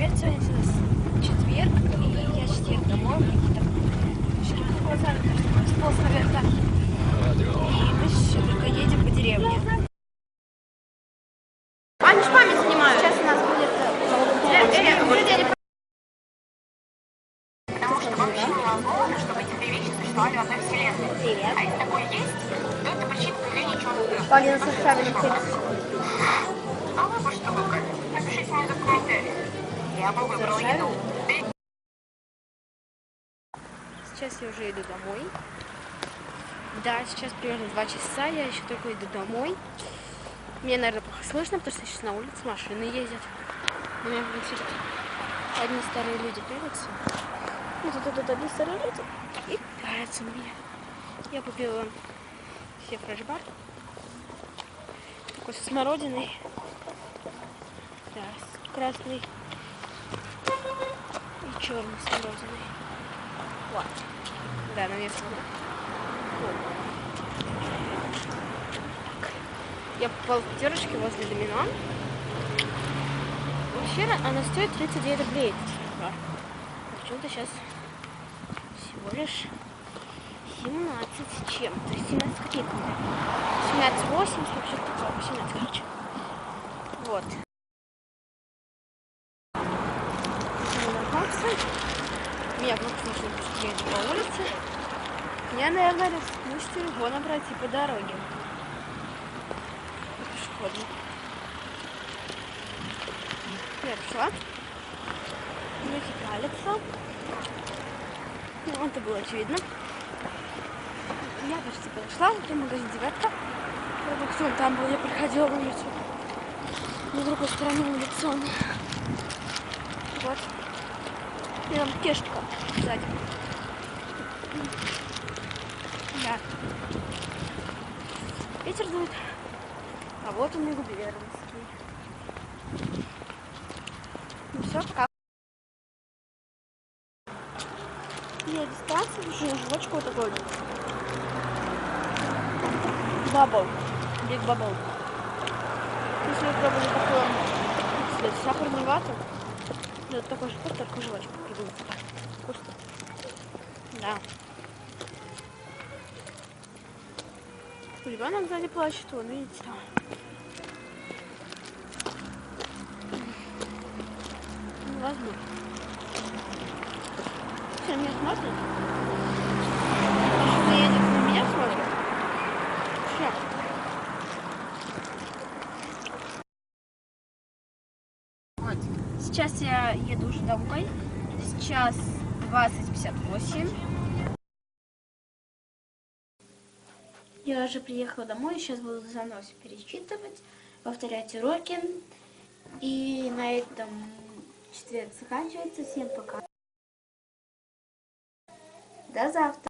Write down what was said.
привет, сегодня четверг, и я четверг домой, у меня какие-то шляпы в глазах, потому что пост, наверное, и мы еще только едем по деревне. Они же память снимают. Сейчас у нас будет... Э, э, э, потому что вообще не невозможно, чтобы эти две вещи существовали в одной вселенной. Привет. А если такое есть, то это причина появления черных дыр. Полина составили А Стало бы что, Напишите мне в комментариях. Сейчас я уже иду домой. Да, сейчас примерно два часа, я еще только иду домой. Мне, наверное, плохо слышно, потому что сейчас на улице машины ездят. У меня будет одни старые люди пялятся. Ну, тут тут одни старые люди и пялятся на меня. Я купила себе фреш-бар. Такой со смородиной. Да, с и черной смородиной. Вот. Да, на место. Я попала в пятерочки возле домино. Вообще она стоит 39 рублей. Почему-то сейчас всего лишь 17 с чем-то. 17 копейками. 17 80, вообще такое. 17, короче. Вот. Меня вдруг слышно, я иду по улице. Я, наверное, рискну с телефона пройти по дороге. Пешеходно. Я пришла. Люди палятся. Ну, это было очевидно. Я почти подошла. Это магазин девятка. Продукцион там был. Я проходила на улицу. На другой стороне улицы он. Вот. И там кешка сзади. Да. Ветер дует. А вот он и губернский. Ну все, пока. Я дистанцию вижу жвачку вот такой. Бабл. Биг бабл. Если я пробую такое сахарную вату, это такой же только жвачку придумать. Вкусно. Да. Ребенок сзади плачет, вон, видите там. Ну, возьму. Все, меня смотрят? Что едет на меня смотрят? Все. Сейчас я еду уже домой. Сейчас 20.58. Я уже приехала домой, сейчас буду заново всё перечитывать, повторять уроки. И на этом четверг заканчивается. Всем пока. До завтра.